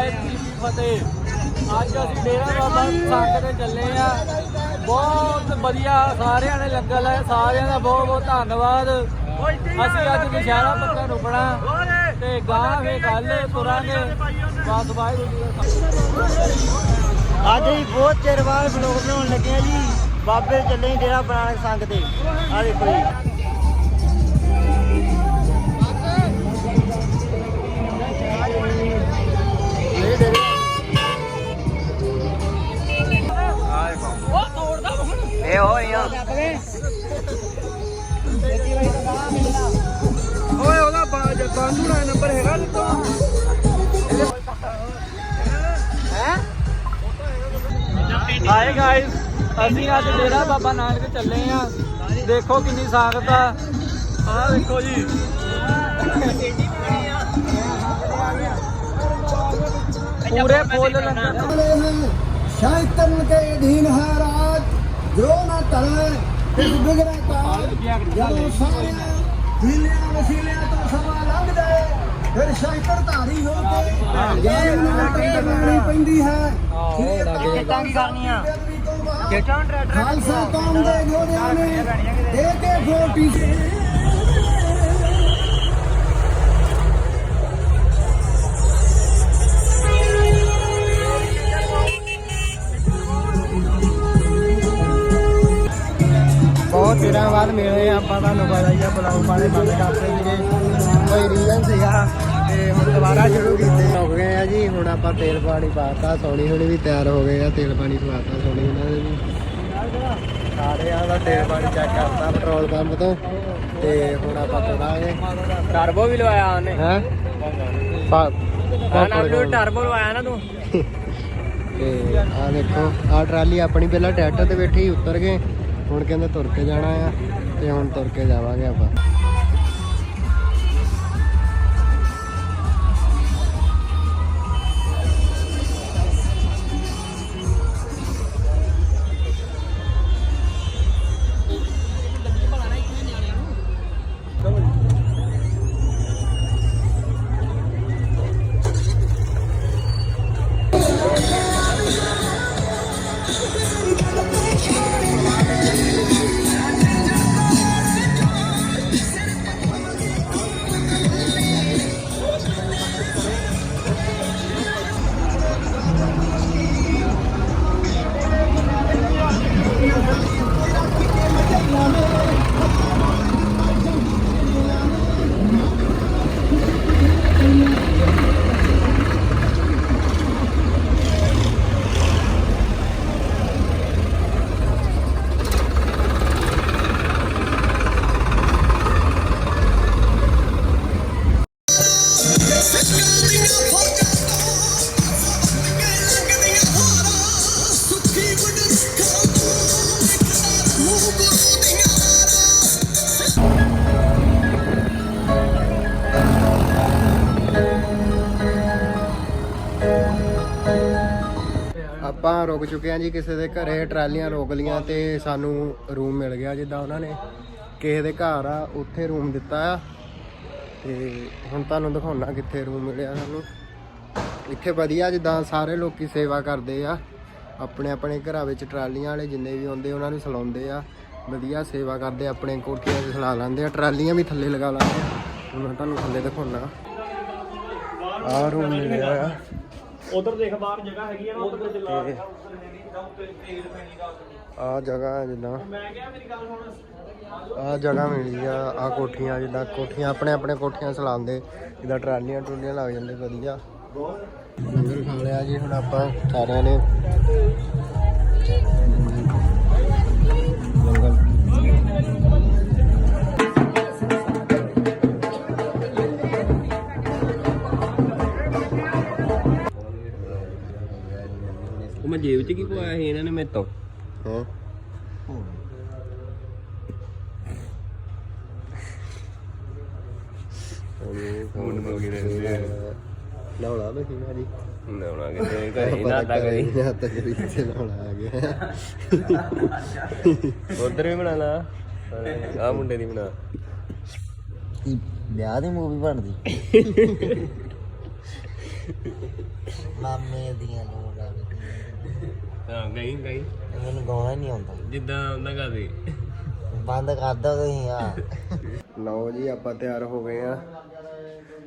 ਵਾਹਿਗੁਰੂ ਜੀ ਕੀ ਫਤਿਹ। ਅੱਜ ਅਸੀਂ ਡੇਰਾ ਬਾਬਾ ਸੰਗ ਤੇ ਚੱਲੇ ਆ। ਬਹੁਤ ਵਧੀਆ, ਸਾਰਿਆਂ ਨੇ ਲੰਗਰ ਲਾਇਆ ਸਾਰਿਆਂ ਦਾ ਬਹੁਤ ਬਹੁਤ ਧੰਨਵਾਦ। ਅਸੀਂ ਅੱਜ ਵਿਸ਼ਾਲਾ ਪੱਕਾ ਰੁਕਣਾ। ਤੇ ਗਾਂ ਫੇ ਕੱਲ ਤੁਰਾਂਗੇ। ਬਸ ਵਾਹਿਗੁਰੂ ਜੀ ਦਾ ਖਾਲਸਾ ਅੱਜ ਹੀ ਬਹੁਤ ਚਿਰ ਬਾਅਦ ਵਲੋਗ ਬਣਾਉਣ ਲੱਗੇ ਆ ਜੀ। ਬਾਬੇ ਚੱਲੇ ਡੇਰਾ ਬਨਾਨਕ ਸੰਗ ਤੇ ਆ ਦੇਖੋ ਜੀ। ਇਹ ਹੋਈਆਂ ਓਏ ਉਹਦਾ ਬਾਂਦੂ ਦਾ ਨੰਬਰ ਹੈਗਾ ਦਿੱਤੋ ਹੈ ਹਾਏ ਗਾਇਸ ਅਸੀਂ ਅੱਜ ਡੇਰਾ ਬਾਬਾ ਨਾਨਕ ਚੱਲੇ ਆ ਦੇਖੋ ਕਿੰਨੀ ਸਾਖਤ ਆ ਆਹ ਦੇਖੋ ਜੀ ਪੂਰੇ ਫੁੱਲ ਲੰਗਰ शैतन के अधीन है ਜੋ ਮੈਂ ਧਰਾਂ ਤੇ ਸੁਭਗਰਾ ਕਾਲ ਜਦੋਂ ਸਾਰਿਆਂ ਹਿਲਿਆਂ ਵਸੀਲਿਆਂ ਤੋਂ ਸਮਾਂ ਲੰਘ ਜਾਏ ਫਿਰ ਸ਼ੰਕਰ ਧਾਰੀ ਹੋ ਕੇ ਜੈ ਮਾਤਾ ਕਰਨੀ ਪੈਂਦੀ ਹੈ। ਕਿੱਟਾਂ ਕੀ ਕਰਨੀਆਂ ਕਿੱਟਾਂ ਟਰੈਕਟਰ ਖਾਲਸਾ ਕੌਮ ਦੇ ਗੋੜਿਆਂ ਨੇ ਦੇ ਕੇ ਫੋਟੀ ਬਹੁਤ ਦਿਨਾਂ ਬਾਅਦ ਮਿਲੇ ਆਪਾਂ ਤੁਹਾਨੂੰ ਪਤਾ ਹੀ ਆ ਬਲੌਗ ਪਾਣੇ ਬੰਦ ਕਰਦੇ ਸੀਗੇ। ਕੋਈ ਰੀਜ਼ਨ ਸੀਗਾ ਤੇ ਹੁਣ ਦੁਬਾਰਾ ਸ਼ੁਰੂ ਕੀਤੇ। ਹੋ ਗਏ ਆ ਜੀ ਹੁਣ ਆਪਾਂ ਤੇਲ ਪਾਣੀ ਪਾਤਾ ਸੋਣੀ ਹੁਣੀ ਵੀ ਤਿਆਰ ਹੋ ਗਏ ਆ। ਤੇਲ ਪਾਣੀ ਪਵਾਤਾ ਸੋਣੀ ਉਹਨਾਂ ਨੇ ਵੀ। ਸਾਰੇ ਆ ਦਾ ਤੇਲ ਪਾਣੀ ਚੈੱਕ ਕਰਤਾ ਪੈਟਰੋਲ ਪੰਪ ਤੋਂ। ਤੇ ਹੁਣ ਆਪਾਂ ਤੁਰਾਂਗੇ। ਟਰਬੋ ਵੀ ਲਵਾਇਆ ਉਹਨੇ। ਹੈ? ਪਾ ਟਰਬੋ ਲਵਾਇਆ ਨਾ ਤੂੰ। ਤੇ ਆ ਦੇਖੋ ਆ ਟਰਾਲੀ ਆਪਣੀ ਪਹਿਲਾਂ ਟਰੈਕਟਰ ਤੇ ਬੈਠੀ ਉਤਰ ਗਏ। ਹੁਣ ਕਹਿੰਦੇ ਤੁਰ ਕੇ ਜਾਣਾ ਆ ਤੇ ਹੁਣ ਤੁਰ ਕੇ ਜਾਵਾਂਗੇ ਆਪਾਂ। ਆਪਾਂ ਰੁਕ ਚੁੱਕੇ ਹਾਂ ਜੀ, ਕਿਸੇ ਦੇ ਘਰੇ ਟਰਾਲੀਆਂ ਰੋਕ ਲੀਆਂ ਤੇ ਸਾਨੂੰ ਰੂਮ ਮਿਲ ਗਿਆ ਜਿੱਦਾਂ ਉਹਨਾਂ ਨੇ ਕਿਸੇ ਦੇ ਘਰ ਆ, ਉੱਥੇ ਰੂਮ ਦਿੱਤਾ ਆ। ਤੇ ਹੁਣ ਤੁਹਾਨੂੰ ਦਿਖਾਉਣਾ ਕਿੱਥੇ ਰੂਮ ਮਿਲਿਆ ਸਾਨੂੰ। ਇੱਥੇ ਵਧੀਆ ਜਿੱਦਾਂ ਸਾਰੇ ਲੋਕੀ ਸੇਵਾ ਕਰਦੇ ਆ, ਆਪਣੇ ਆਪਣੇ ਘਰਾਂ ਵਿੱਚ ਟਰਾਲੀਆਂ ਵਾਲੇ ਜਿੰਨੇ ਵੀ ਆਉਂਦੇ ਉਹਨਾਂ ਨੂੰ ਸਲਾਉਂਦੇ ਆ। ਵਧੀਆ ਸੇਵਾ ਕਰਦੇ ਆਪਣੇ ਕੋਠੀਆਂ 'ਤੇ ਸਲਾ ਲੈਂਦੇ ਆ, ਟਰਾਲੀਆਂ ਵੀ ਥੱਲੇ ਲਗਾ ਲੈਂਦੇ ਆ। ਹੁਣ ਮੈਂ ਤੁਹਾਨੂੰ ਥੱਲੇ ਦਿਖਾਉਣਾ। ਆ ਰੂਮ ਮਿਲਿਆ ਆ। ਉਧਰ ਦੇਖ ਬਾਹਰ ਜਗ੍ਹਾ ਹੈਗੀ ਆ ਨਾ ਉਧਰ ਤੇ ਲਾ ਤੇ ਆ ਜਗ੍ਹਾ ਹੈ ਜਿੱਦਾਂ। ਮੈਂ ਕਿਹਾ ਮੇਰੀ ਗੱਲ ਸੁਣ। ਆ ਜਗ੍ਹਾ ਮਿਲੀ ਆ ਆ ਕੋਠੀਆਂ ਜਿੱਦਾਂ ਕੋਠੀਆਂ ਆਪਣੇ ਆਪਣੇ ਕੋਠੀਆਂ ਸਲਾਉਂਦੇ ਜਿੱਦਾਂ ਟਰਾਲੀਆਂ ਟਰੂਲੀਆਂ ਲੱਗ ਜਾਂਦੇ ਵਧੀਆ। ਲੰਗਰ ਖਾ ਲਿਆ ਜੀ ਹੁਣ ਆਪਾਂ ਸਾਰਿਆਂ ਨੇ। ਮੈਂ ਜੇਬ 'ਚ ਕੀ ਪਵਾਇਆ ਸੀ ਇਹਨਾਂ ਨੇ ਮੇਰੇ ਤੋਂ? ਹੈ। ਮੁੰਡ ਮਿਲ ਗਏ ਰਹਿੰਦੇ ਆ। ਲਾਉਣਾ ਬਈ ਜੀ ਨਾਉਣਾ ਕਿਤੇ ਘਰੇ ਨਾ ਤਾਂ ਕਰੀ। ਨਾ ਤਾਂ ਕਰੀ ਤੇ ਲਾਉਣਾ ਆ ਗਿਆ। ਉਧਰ ਵੀ ਬਣਾ ਲਾ। ਆ ਮੁੰਡੇ ਦੀ ਬਣਾ। ਵਿਆਹ ਦੀ ਮੂਵੀ ਬਣਦੀ? ਮਾਮੇ ਦੀਆਂ ਨੂੰ ਗਾਵੇ ਹਾਂ ਗਈ ਗਈ। ਮੈਨੂੰ ਗਾਉਣਾ ਨਹੀਂ ਆਉਂਦਾ। ਜਿੱਦਾਂ ਉਹਨਾਂ ਕਰਦੇ ਬੰਦ ਕਰ ਦੋ ਤੁਸੀਂ ਆ ਲਓ ਜੀ ਆਪਾਂ ਤਿਆਰ ਹੋ ਗਏ ਆ।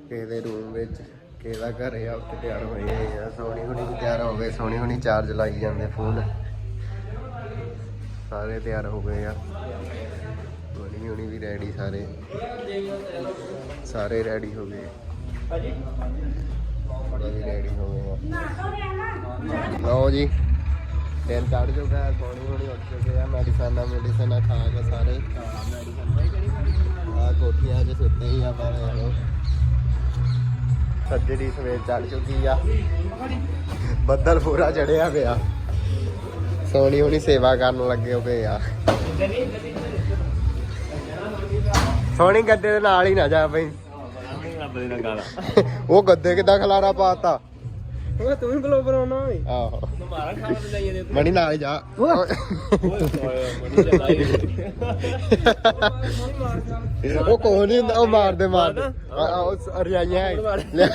ਕਿਸੇ ਦੇ ਰੂਮ ਵਿੱਚ ਕਿਸੇ ਦਾ ਘਰ ਆ ਉੱਥੇ ਤਿਆਰ ਹੋਏ ਆ। ਸੋਹਣੀ ਹੁਣੀ ਵੀ ਤਿਆਰ ਹੋ ਗਏ ਸੋਹਣੀ ਹੁਣੀ ਚਾਰਜ ਲਾਈ ਜਾਂਦੇ ਫੋਨ। ਸਾਰੇ ਤਿਆਰ ਹੋ ਗਏ ਆ। ਸੋਹਣੀ ਹੁਣੀ ਵੀ ਰੈਡੀ ਸਾਰੇ। ਸਾਰੇ ਰੈਡੀ ਹੋ ਗਏ। ਬੜਾ ਵੀ ਰੈਡੀ ਹੋ ਗਏ ਲਓ ਜੀ ਦਿਨ ਚੜ ਚੁੱਕਾ ਹੈ, ਸੋਹਣੀ ਉੱਠ ਚੁੱਕੇ ਆ ਮੈਡੀਸਨਾਂ ਮੈਡੀਸਨਾਂ ਖਾ ਕੇ ਸਾਰੇ। ਆ ਕੋਠੀਆਂ 'ਚ ਸੁੱਤੇ ਹੀ ਆ ਪਰ ਲੋ ਸੱਜਰੀ ਸਵੇਰ ਚੜ ਚੁੱਕੀ ਆ। ਬੱਦਲ ਪੂਰਾ ਚੜਿਆ ਪਿਆ। ਸੋਹਣੀ ਹੁਣੀ ਸੇਵਾ ਕਰਨ ਲੱਗੇ ਹੋ ਪਏ ਆ। ਸੋਹਣੀ ਗੱਦੇ ਦੇ ਨਾਲ ਹੀ ਨਾ ਜਾ ਬਈ। ਦੇ ਉਹ ਗੱਦੇ ਕਿੱਦਾਂ ਖਲਾਰਾ ਪਾਤਾ? ਓਏ ਤੂੰ ਵੀ ਬਲੋਬਰ ਆਉਣਾ ਓਏ। ਆਹੋ। ਮਾਰਾ ਖਾਣ ਤੇ ਲਈ ਜਾਂਦੇ ਮਣੀ ਨਾਲ ਹੀ ਜਾ। ਉਹ ਕੋਹ ਨਹੀਂ ਹੁੰਦਾ ਉਹ ਮਾਰਦੇ ਮਾਰਦੇ। ਉਹ ਅਰਿਆਈਆਂ ਹੈ। ਲੈ।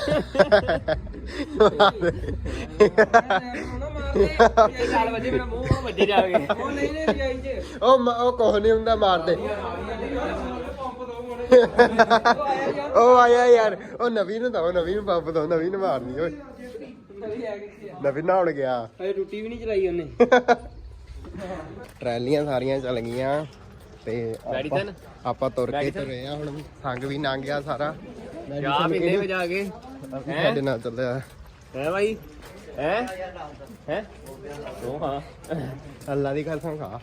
ਮਾਰਦੇ। ਚੱਲ ਵੱਜੇ ਮੇਰਾ ਮੂੰਹ ਵੱਜੇ ਜਾ ਕੇ ਉਹ ਨਹੀਂ ਨਹੀਂ ਰਜਾਈ ਚ। ਉਹ ਮ- ਉਹ ਕੋਹ ਨਹੀਂ ਹੁੰਦਾ ਮਾਰਦੇ। ਉਹ ਆਇਆ ਯਾਰ ਉਹ ਨਵੀਂ ਨੂੰ ਦਓ ਨਵੀਂ ਨੂੰ ਪੰਪ ਦੋ ਨਵੀਂ ਨੂੰ ਮਾਰਨੀ ਓਏ। ਨਵੀਂ ਨਹਾਉਣ ਗਿਆ। ਅਜੇ ਟੁੱਟੀ ਵੀ ਨਹੀਂ ਚਲਾਈ ਉਹਨੇ। ਟਰੈਲੀਆਂ ਸਾਰੀਆਂ ਚੱਲ ਗਈਆਂ ਤੇ ਆਪਾਂ- ਤੁਰ ਕੇ? ਤੁਰੇ ਆ ਹੁਣ ਸੰਗ ਵੀ ਲੰਘ ਗਿਆ ਸਾਰਾ। ਚਾਹ ਮੈਡੀਸਨ ਪੀਂਦੇ ਕਿਹੜੀ? ਵੇ ਜਾ ਕੇ ਸਾਡੇ ਨਾਲ ਚੱਲਿਆ। ਹੈ ਭਾਈ ਹੈ? ਹੈ? ਉਹ ਹਾਂ ਅੱਲਾ ਦੀ ਕਸਮ ਖਾ।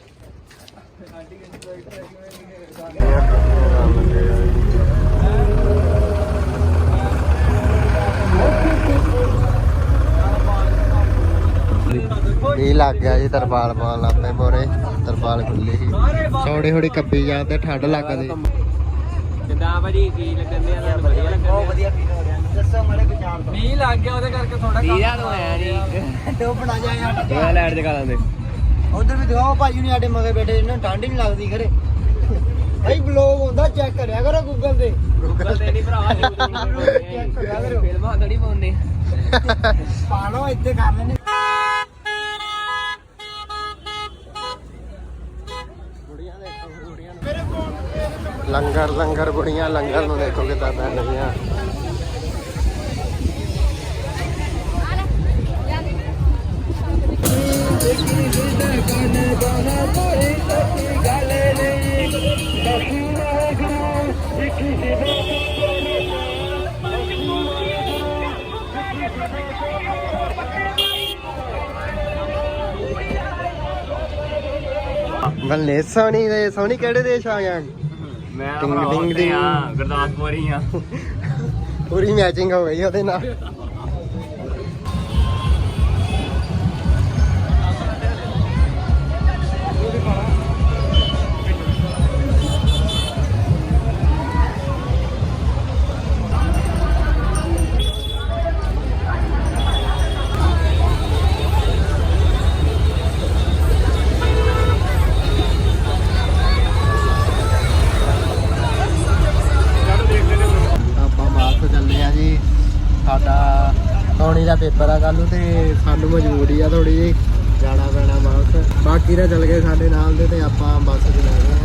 ਇਹ ਲੱਗ ਗਿਆ ਜੀ ਤਰਪਾਲ ਪਾਉਣ ਲੱਗ ਪਏ ਮੋਰੇ ਤਰਪਾਲ ਖੁੱਲੀ ਸੀ। ਥੋੜੀ ਥੋੜੀ ਕੱਪੀ ਜਾਂਦੇ ਠੰਡ ਲੱਗਦੀ ਕਿੰਦਾ ਭਾਜੀ ਕੀ ਲੱਗਣ ਦੇ ਆ ਵਧੀਆ ਲੱਗਣ ਬਹੁਤ ਵਧੀਆ ਫੀਲ ਹੋ ਰਿਹਾ। ਦੱਸੋ ਮਾੜੇ ਵਿਚਾਰ ਦੋ ਮੀਂਹ ਲੱਗ ਗਿਆ ਉਹਦੇ ਕਰਕੇ ਥੋੜਾ ਵੀਰਾ ਤੋਂ ਆਇਆ ਜੀ। ਦੋ ਬਣਾ ਜਾਏ ਇਹ ਲਾਈਟ ਜਗਾ ਲਾਂਦੇ ਉਧਰ ਵੀ ਦਿਖਾਓ ਭਾਜੀ ਨੇ ਸਾਡੇ ਮਗੇ ਬੈਠੇ ਇਹਨਾਂ ਨੂੰ ਠੰਡ ਹੀ ਨਹੀਂ ਲੱਗਦੀ ਖਰੇ। ਭਾਈ ਬਲੌਗ ਹੁੰਦਾ ਚੈੱਕ ਕਰਿਆ ਕਰੋ ਗੂਗਲ ਤੇ। ਗੂਗਲ ਤੇ ਨਹੀਂ ਭਰਾ ਚੈੱਕ ਕਰਿਆ ਕਰੋ। ਫਿਲਮਾਂ ਥੋੜੀ ਪਾਉਂਦੇ। ਪਾ ਲਓ ਇੱਥੇ ਕਰ ਲੈਣੇ ਲੰਗਰ ਲੰਗਰ ਬੁੜੀਆਂ ਲੰਗਰ ਨੂੰ ਦੇਖੋ ਕਿਦਾਂ ਬਣ ਬੱਲੇ ਸੋਹਣੀ ਦੇ ਸੋਹਣੀ ਕਿਹੜੇ ਦੇਸ਼ ਆ ਗਿਆ ਮੈਂ ਉੱਤੇ ਡਿੰਗ। ਆ ਗੁਰਦਾਸਪੁਰ ਹੀ ਆ ਪੂਰੀ ਮੈਚਿੰਗ ਹੋ ਗਈ ਉਹਦੇ ਨਾਲ। ਪੇਪਰ ਆ ਕੱਲ ਨੂੰ ਤੇ ਸਾਨੂੰ ਮਜਬੂਰੀ ਆ ਥੋੜੀ ਜੀ ਜਾਣਾ ਪੈਣਾ ਬਾਹਰ ਬਾਕੀ ਤਾਂ ਚੱਲ ਗਏ ਸਾਡੇ ਨਾਲ ਦੇ ਤੇ ਆਪਾਂ ਬੱਸ 'ਚ ਲੈ ਗਏ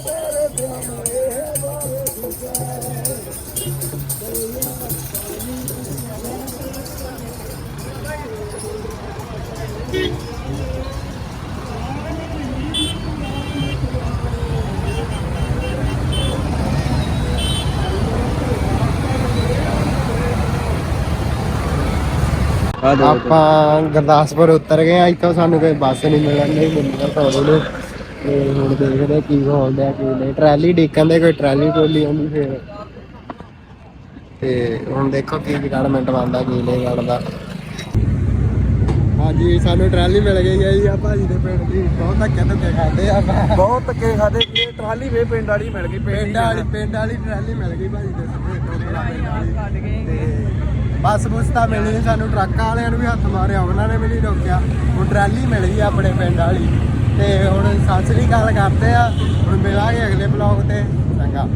ਆਪਾਂ ਗੁਰਦਾਸਪੁਰ ਉਤਰ ਗਏ ਆ ਇੱਥੋਂ ਸਾਨੂੰ ਕੋਈ ਬੱਸ ਨਹੀਂ ਮਿਲਣ ਨਹੀਂ ਮਿਲਦਾ ਸੋਨੂੰ ਨੂੰ ਤੇ ਹੁਣ ਦੇਖਦੇ ਆ ਕੀ ਹੋਣ ਡਿਆ ਕੀ ਨਹੀਂ। ਟਰਾਲੀ ਡੀਕਣ ਦੇ ਕੋਈ ਟਰਾਲੀ ਟੋਲੀ ਆਉਂਦੀ ਫੇਰ। ਤੇ ਹੁਣ ਦੇਖੋ ਕੀ ਡਿਪਾਰਟਮੈਂਟ ਬਣਦਾ ਕੀ ਨਹੀਂ ਬਣਦਾ। ਹਾਂਜੀ ਸਾਨੂੰ ਟਰਾਲੀ ਮਿਲ ਗਈ ਹੈ ਜੀ ਆ ਭਾਜੀ ਦੇ ਪਿੰਡ ਦੀ। ਬਹੁਤ ਧੱਕੇ ਧੁੱਕੇ ਖਾਦੇ ਆ ਬਹੁਤ ਧੱਕੇ ਖਾਦੇ ਟਰਾਲੀ ਵੇ ਪਿੰਡ ਵਾਲੀ ਮਿਲ ਗਈ ਪਿੰਡ ਵਾਲੀ ਪਿੰਡ ਵਾਲੀ ਟਰਾਲੀ ਮਿਲ ਗਈ ਭਾਜੀ ਦੇ ਤੇ ਬੱਸ ਬੁੱਸ ਤਾਂ ਮਿਲੀ ਨੀ, ਸਾਨੂੰ ਟਰੱਕਾਂ ਵਾਲਿਆਂ ਨੂੰ ਵੀ ਹੱਥ ਮਾਰਿਆ, ਉਹਨਾਂ ਨੇ ਵੀ ਨਹੀਂ ਰੋਕਿਆ। ਹੁਣ ਟਰਾਲੀ ਮਿਲ ਗਈ ਆਪਣੇ ਪਿੰਡ ਵਾਲੀ। ਤੇ ਹੁਣ ਸਤਿ ਸ੍ਰੀ ਅਕਾਲ ਕਰਦੇ ਆ, ਹੁਣ ਮਿਲਾਂਗੇ ਅਗਲੇ ਬਲੌਗ ਤੇ। ਚੰਗਾ।